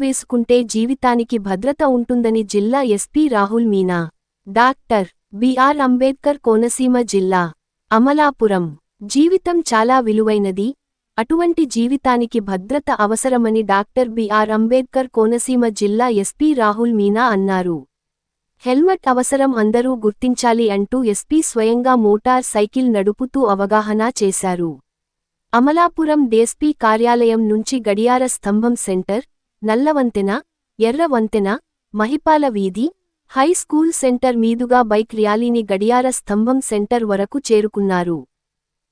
వేసుకుంటే జీవితానికి భద్రత ఉంటుందని జిల్లా SP Rahul Meena. Doctor B R Ambedkar Konaseema జిల్లా అమలాపురం. జీవితం చాలా విలువైనది. అటువంటి జీవితానికి భద్రత అవసరమని డాక్టర్ బిఆర్ అంబేద్కర్ కోనసీమ జిల్లా ఎస్పీ రాహుల్ మీనా అన్నారు. హెల్మెట్ అవసరం అందరూ గుర్తించాలి అంటూ ఎస్పీ స్వయంగా మోటార్ సైకిల్ నడుపుతూ అవగాహన చేశారు. అమలాపురం డేస్పీ కార్యాలయం నుంచి గడియార స్తంభం సెంటర్ నల్లవంతెన ఎర్రవంతెన మహిపాల వీధి హై స్కూల్ సెంటర్ మీదుగా బైక్ ర్యాలీని గడియార స్తంభం సెంటర్ వరకు చేరుకున్నారు.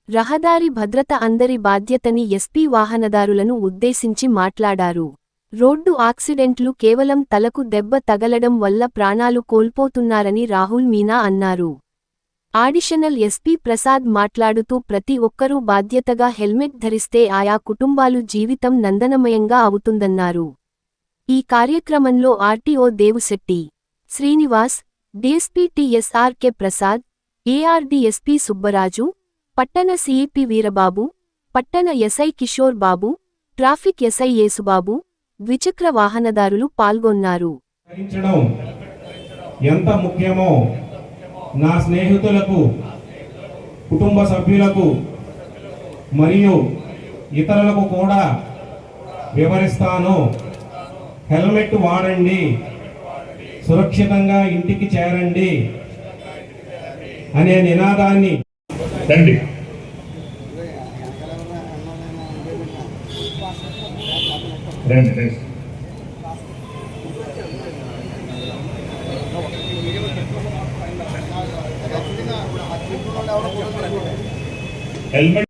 రహదారి భద్రత అందరి బాధ్యతని ఎస్పీ వాహనదారులను ఉద్దేశించి మాట్లాడారు. రోడ్డు ఆక్సిడెంట్లు కేవలం తలకు దెబ్బ తగలడం వల్ల ప్రాణాలు కోల్పోతున్నారని రాహుల్ మీనా అన్నారు. ఆడిషనల్ ఎస్పీ ప్రసాద్ మాట్లాడుతూ ప్రతి ఒక్కరూ బాధ్యతగా హెల్మెట్ ధరిస్తే ఆయా కుటుంబాలు జీవితం నందనమయంగా అవుతుందన్నారు. ఈ కార్యక్రమంలో RTO Devusetti Srinivas DSP T S R K Prasad A R DSP Subbaraju పట్టణ సిఇపి వీరబాబు పట్టణ SI Kishore Babu traffic SI Yesubabu ద్విచక్ర వాహనదారులు పాల్గొన్నారు. ఎంత ముఖ్యమో నా స్నేహితులకు కుటుంబ సభ్యులకు మరియు ఇతరులకు కూడా వివరిస్తాను. హెల్మెట్ వాడండి. సురక్షితంగా ఇంటికి చేరండి అనే నినాదాన్ని. రండి. రండి రండి. హెల్మెట్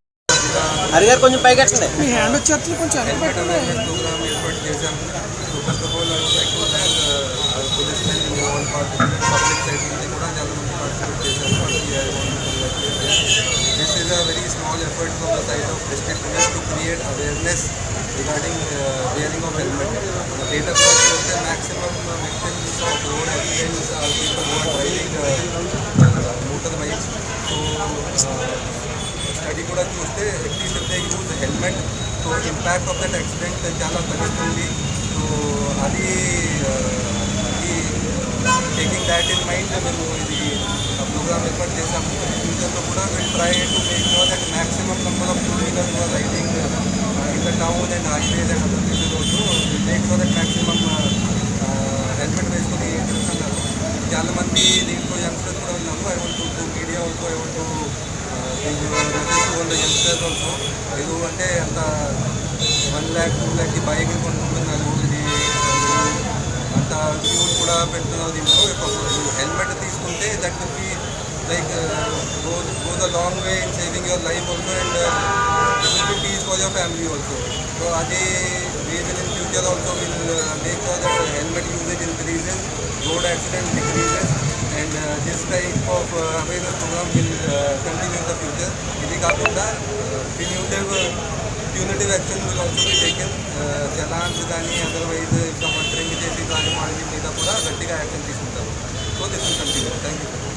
హరిగారు కొంచెం పైకి ఎట్టండి మీ హ్యాండ్ వచ్చేట్లు కొంచెం వెనక్కి పెట్టండి program ఏర్పాటు చేశాము so first of all I would like to thank policemen in all public side నుంచి కూడా చాలా మంది పార్టిసిపేట్ చేశారు వాళ్ళకి I want this is a very small effort from the side of district police to create awareness regarding wearing of helmet data చూస్తే maximum victims of road accidents are people who are driving motor bikes so study కూడా చూస్తే at least they use helmet so impact of that accident చాలా తగ్గుతుంది so అది taking that in mind మేము ఇది programme ఏర్పాటు చేశాము. ఫ్యూచర్లో కూడా will try to make sure that maximum number of two wheelers are riding in the town and highways and other places also make sure that maximum helmet వేసుకొని తిరుగుతున్నారు చాలామంది దీంట్లో యంగ్స్టర్స్ కూడా ఉన్నారు. I want to media also I want to youngsters also లేదు అంటే అంత one lakh two ల్యాక్కి బైక్ కొనుక్కుంటున్నారు ఫ్యూల్ కూడా పెడుతున్నారు దీంట్లో హెల్మెట్ తీసుకుంటే that will be like goes goes a long way in saving your life also and it will be peace for your family also so అది we will in future also will uh, make sure that uh, helmet usage increases, road accident decreases, and uh, this type of uh, awareness program will uh, continue in the future. ఇది కాకుండా punitive punitive action will also be taken. Challans కానీ otherwise Thank you.